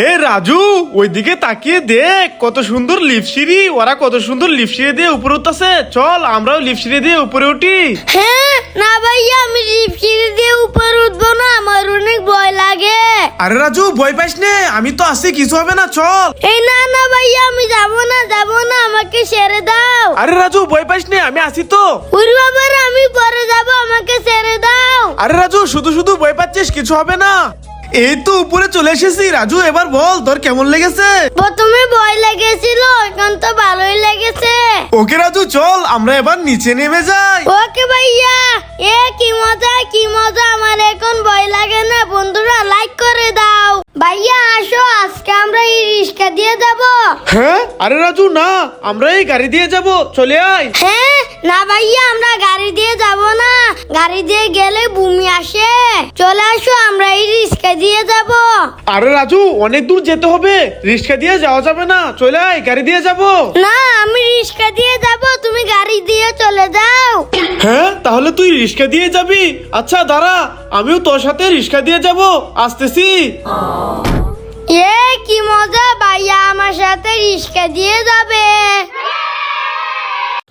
এ রাজু ওইদিকে তাকিয়ে দেখ কত সুন্দর লিপসিরি ওরা কত সুন্দর লিপসিরি দিয়ে উপরে উঠতেছে। চল আমরাও লিপসিরি দিয়ে উপরে উঠি। হ্যাঁ না ভাইয়া আমি জিপ সিঁড়ি দিয়ে উপরে উঠবো না আমার অনেক ভয় লাগে। আরে রাজু ভয় পাইস নে আমি তো আছি কিছু হবে না চল। এই না না ভাইয়া আমি যাব না যাব না আমাকে ছেড়ে দাও। আরে রাজু ভয় পাইস নে আমি আছি তো। উরি বাবার আমি পরে যাব আমাকে ছেড়ে দাও। আরে রাজু শুধু শুধু ভয় পাচ্ছিস কিছু হবে না। এই তো উপরে চলে এসেছি। রাজু এবার বল তোর কেমন লেগেছে? প্রথমে ভয় লেগেছিল এখন তো ভালোই লেগেছে। ওকে রাজু চল আমরা এবার নিচে নেমে যাই। ওকে ভাইয়া এ কি মজা কি মজা আমার এখন ভয় লাগে না। বন্ধুরা লাইক করে দাও। ভাইয়া আসো আজকে আমরা এই রিক্সা দিয়ে যাব। হ্যাঁ? আরে রাজু না আমরা এই গাড়ি দিয়ে যাব। চলে আয়। হ্যাঁ না ভাইয়া আমরা গাড়ি দিয়ে যাব না। গাড়ি দিয়ে গেলে ভূমি আসে। চলে আসো আমরা এই রিক্সা দিয়ে যাব। আরে রাজু অনেক দূর যেতে হবে। রিক্সা দিয়ে যাওয়া যাবে না। চলে আয় গাড়ি দিয়ে যাব। না আমি রিক্সা দিয়ে যাব তুমি গাড়ি দিয়ে চলে যাও। হ্যাঁ তাহলে তুই রিক্সা দিয়ে যাবি? আচ্ছা দাঁড়া আমিও তোর সাথে রিক্সা দিয়ে যাব। আসতেছি। এ কি মজা ভাইয়া আমার সাথে রিক্সা দিয়ে যাবে।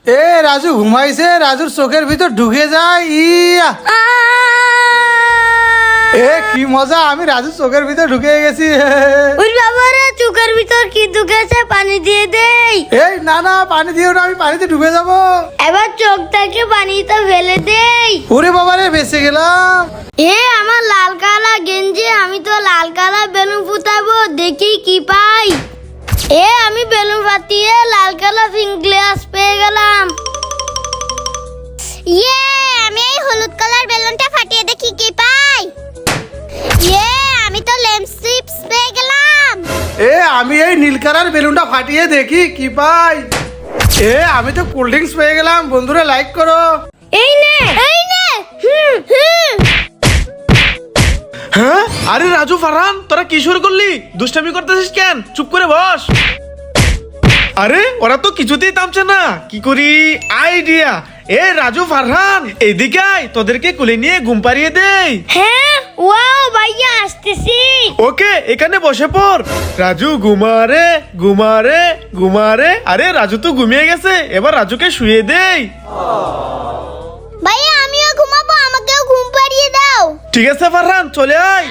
এ রাজু ঘুমাইছে রাজুর চোখের ভিতর ঢুকে যায় ইয়া। এ কি মজা আমি রাজুর চোখের ভিতর ঢুকে গেছি। ওই বাবারে চুকের ভিতর কি ঢুকেছে পানি দিয়ে দেই। এই না না পানি দিও না আমি পানিতে ডুবে যাব। এবার চোখটাকে পানিতে ফেলে দেই। ওরে বাবারে বেঁচে গেলাম। এ আমার লাল কালা গেঞ্জি আমি তো লাল কালা বেলুন ফুটাবো দেখি কি পাই। এ আমি বেলুন ফাটিয়ে লাল কালা পিঙ্ক গ্লাস পেয়ে গেলাম। ইয়ে আমি এই হলুদ কালার বেলুনটা ফাটিয়ে দেখি কি পাই। ইয়ে আমি তো লেমস চিপস পেয়ে গেলাম। এ আমি এই নীল কালার বেলুনটা ফাটিয়ে দেখি কি পাই। এ আমি তো কোল্ড ড্রিঙ্কস পেয়ে গেলাম। বন্ধুরা লাইক করো। এই নে এই নে। হুম হুম। হ্যাঁ? আরে রাজু ফারহান তোরা কি শুরু করলি? দুষ্টামি করতেছিস কেন? চুপ করে বস। আরে ওরা তো কিছুতেই থামছে না। কি করি? আইডিয়া। এ রাজু ফারহান এদিকে আয় তোদেরকে কুলে নিয়ে ঘুম পাড়িয়ে দেই। হ্যাঁ ওয়াও ভাইয়া আসতেছি। ওকে এখানে বসে পড়। রাজু ঘুমারে ঘুমারে ঘুমারে আরে রাজু তো ঘুমিয়ে গেছে এবার রাজুকে শুয়ে দেই। ঠিক আছে ফারহান চলে আয়।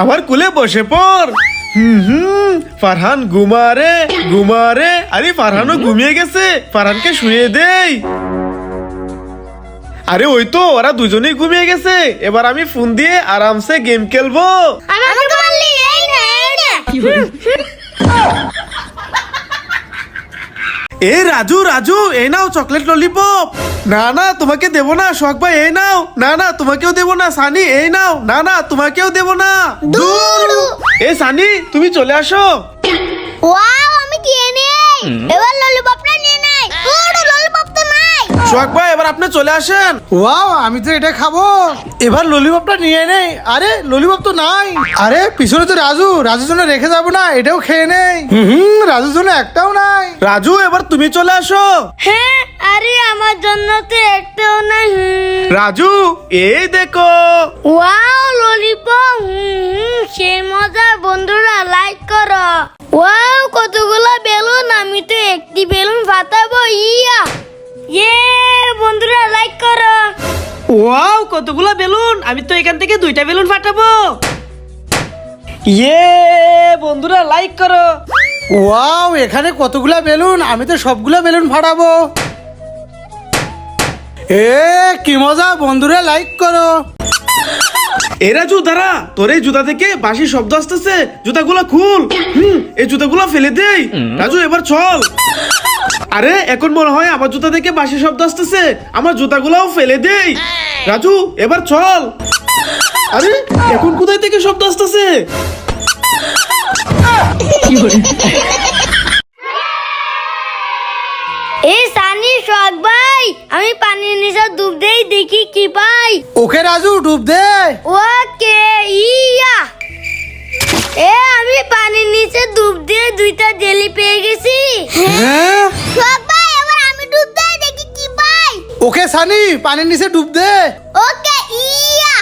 আমার কুলে বসে পড়। হুম হুম ফারহান ঘুমারে ঘুমারে। আরে ফারহানও ঘুমিয়ে গেছে। ফারহানকে শুয়ে দেই। আরে ওই তো ওরা দুজনেই ঘুমিয়ে গেছে। এবার আমি ফোন দিয়ে আরামসে গেম খেলব আমাকে মারলি এই না এই না এ রাজু রাজু এ নাও চকলেট ললিপপ না না তোমাকে দেবো না শখ ভাই এই নাও। না না তোমাকেও দেবো না সানি এই নাও। না না তোমাকেও দেবো না। দূর। এ সানি তুমি চলে আসো। ওয়াও আমি দিয়ে নেই এবার ললিপপটা নিয়ে নেই পুরো ললিপপ তো নাই ভাই এবার আপনি চলে আসেন। ওয়াও আমি তো এটা খাব। এবার ললিপপটা নিয়ে নেই। আরে ললিপপ তো নাই। আরে পিছনে তো রাজু। রাজুর জন্য রেখে যাব না এটাও খেয়ে নেই। হুম রাজুর জন্য একটাও নাই। রাজু এবার তুমি চলে আসো। হ্যাঁ আরে আমার জন্য তো একটাও নাই। হুম। রাজু এই দেখো। ওয়াও ললিপপ হুম সেই মজা। বন্ধুরা লাইক করো। ওয়াও কতগুলো বেলুন। আমি তো একটি বেলুন ফাটাবো। ইয়া! ইয়ে বন্ধুরা লাইক করো। ওয়াও কতগুলো বেলুন? আমি তো এখান থেকে দুইটা বেলুন ফাটাবো। ইয়ে বন্ধুরা লাইক করো। ওয়াও এখানে কতগুলা বেলুন? আমি তো সবগুলা বেলুন ফাটাবো। এ কি মজা বন্ধুরা লাইক করো। এ রাজু দাঁড়া। তোর এই জুতা থেকে বাসি শব্দ আসতেছে। জুতাগুলো খুল। হুম এই জুতাগুলো ফেলে দেই। রাজু এবার চল। আরে এখন মনে হয় আমার জুতা থেকে বাসি শব্দ আসতেছে। আমার জুতাগুলোও ফেলে দেই। রাজু এবার চল। আরে এখন কোথায় থেকে শব্দ আসতেছে? এই সানি শখ ভাই আমি পানির নিচে ডুব দেই দেখি কি পাই। ওকে রাজু ডুব দে। ওকে ইয়া। এ আমি পানির নিচে ডুব দিয়ে দুইটা জেলি পেয়ে গেছি। হ্যাঁ? সবাই এবার আমি ডুব দেই দেখি কি পাই। ওকে সানি পানির নিচে ডুব দে। ওকে ইয়া।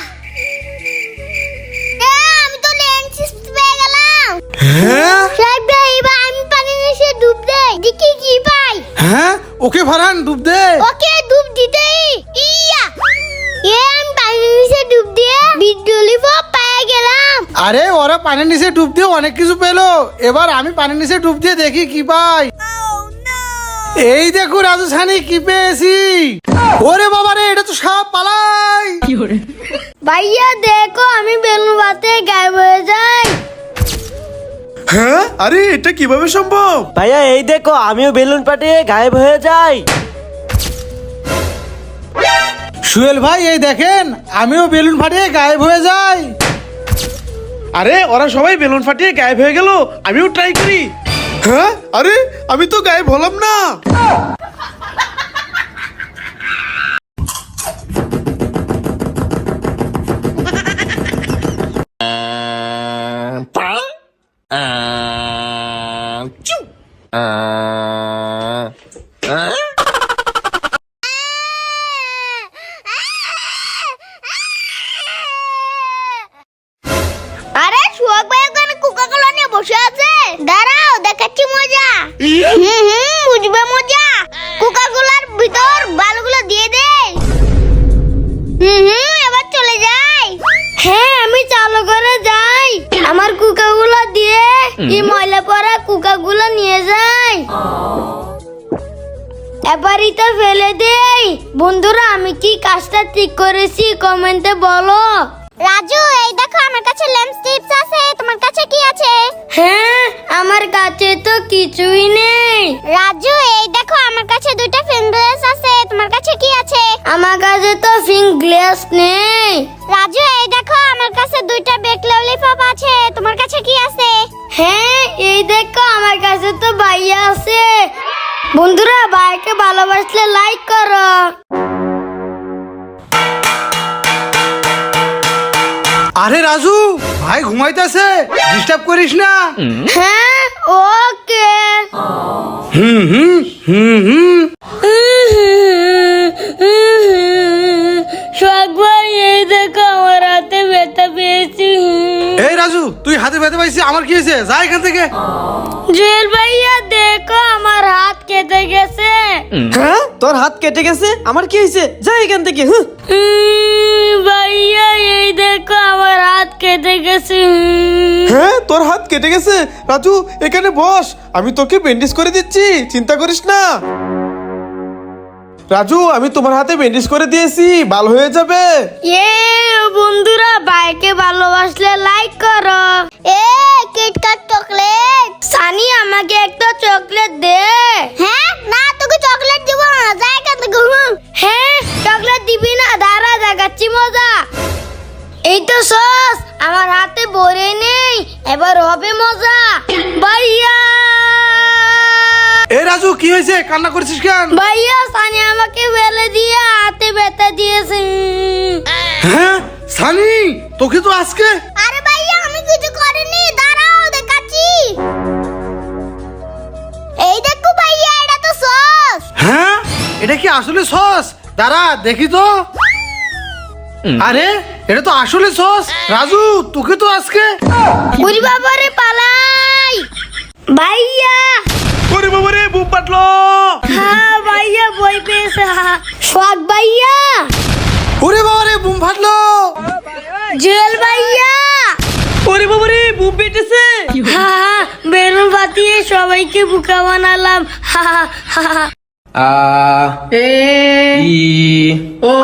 এ আমি তো লেন্সিস পেয়ে গেলাম। হ্যাঁ? সবাই এবার আমি পানির নিচে ডুব দেই দেখি কি পাই। হ্যাঁ? ওকে ফরান ডুব দে। ওকে ডুব দিতেই। ইয়া। এ আরে ওরা পানির নিচে ডুব দিয়ে অনেক কিছু পেল। এবার আমি পানির নিচে ডুব দিয়ে দেখি কি পাই। এই দেখো রাজু ছানি কি পেয়েছি? ওরে বাবা রে এটা তো সাপ পালাই। ভাইয়া দেখো আমি বেলুন বাতে গায়েব হয়ে যাই। হ্যাঁ? আরে এটা কীভাবে সম্ভব? ভাইয়া এই দেখো আমিও বেলুন পাঠিয়ে গায়েব হয়ে যাই। সুয়েল ভাই এই দেখেন আমিও বেলুন ফাটিয়ে গায়েব হয়ে যাই। আরে ওরা সবাই বেলুন ফাটিয়ে গায়েব হয়ে গেল। আমিও ট্রাই করি। হ্যাঁ? আরে আমি তো গায়েব হলাম না। আরে মজা। কোকা কোলার ভিতর বালুগুলো দিয়ে দে। হুম হুম এবার চলে যাই। হ্যাঁ আমি চালু করে যাই। আমার কুকাগুলো দিয়ে এই ময়লা পড়া কুকাগুলো নিয়ে যাই। এবারই তো ফেলে দেই। বন্ধুরা আমি কি কাজটা ঠিক করেছি? কমেন্টে বলো। রাজু এই দেখো আমার কাছে লেমস টিপস আছে তোমার কাছে কি আছে? হ্যাঁ আমার কাছে তো কিছুই নেই। রাজু এই দেখো আমার কাছে দুইটা ফিং গ্লাস আছে তোমার কাছে কি আছে? আমার কাছে তো ফিং গ্লাস নেই। রাজু এই দেখো আমার কাছে দুইটা বেক ললিপপ আছে তোমার কাছে কি আছে? হ্যাঁ এই দেখো আমার কাছে তো ভাইয়া আছে। বন্ধুরা ভাইকে ভালোবাসলে লাইক করো। আরে রাজু ভাই ঘুমাইতেছে ডিস্টার্ব করিস না। হ্যাঁ ওকে। হুম হুম হুম হুম। রাজু তুই হাতে ব্যথা পাইছিস আমার কি হয়েছে? যা এখান থেকে। জুয়েল ভাইয়া দেখো আমার হাত কেটে গেছে। হ্যাঁ? তোর হাত কেটে গেছে? আমার কি হয়েছে? যা এখান থেকে হুঁ। ভাইয়া এই দেখো আমার হাত কেটে গেছে। হ্যাঁ তোর হাত কেটে গেছে? রাজু এখানে বস আমি তোকে ব্যান্ডেজ করে দিচ্ছি চিন্তা করিস না। রাজু আমি তোমার হাতে ব্যান্ডেজ করে দিয়েছি ভালো হয়ে যাবে। এ বন্ধুরা বাইকে ভালোবাসলে লাইক করো। এ কিটকাট চকলেট সানি আমাকে একটা চকলেট দে। হ্যাঁ না তোকে চকলেট দিব না যাই থেকে হ্যাঁ চকলেট দিবি না দাঁড়া দেখাচ্ছি মজা। এই তো সস আমার হাতে ভরে নেই এবার হবে মজা। ভাইয়া। এই রাজু কি হয়েছে? কান্না করছিস কেন? ভাইয়া সানি আমাকে ফেলে দিয়ে হাতে ব্যথা দিয়েছে। হ্যাঁ? সানি তোকে তো আজকে আরে ভাইয়া আমি কিছু করিনি। দাঁড়াও দেখাচ্ছি। এই দেখো ভাইয়া এটা তো সস। হ্যাঁ? এটা কি আসলে সস? দাঁড়া দেখি তো। আরে এটা তো আসলে সস। রাজু তোকে তো আজকে উরি বাবারে পালাই। ভাইয়া। ওরে বাবা রে বুম পাটলো হ্যাঁ ভাইয়া বই পেয়েছে সোয়াগ ভাইয়া। ওরে বাবা রে বুম ফাটলো। জুয়েল ভাইয়া। ওরে বাবা রে বুম পেটেছে হ্যাঁ বেলুন বাতিয়ে সবাইকে বুকা বানালাম হা হা হা A E O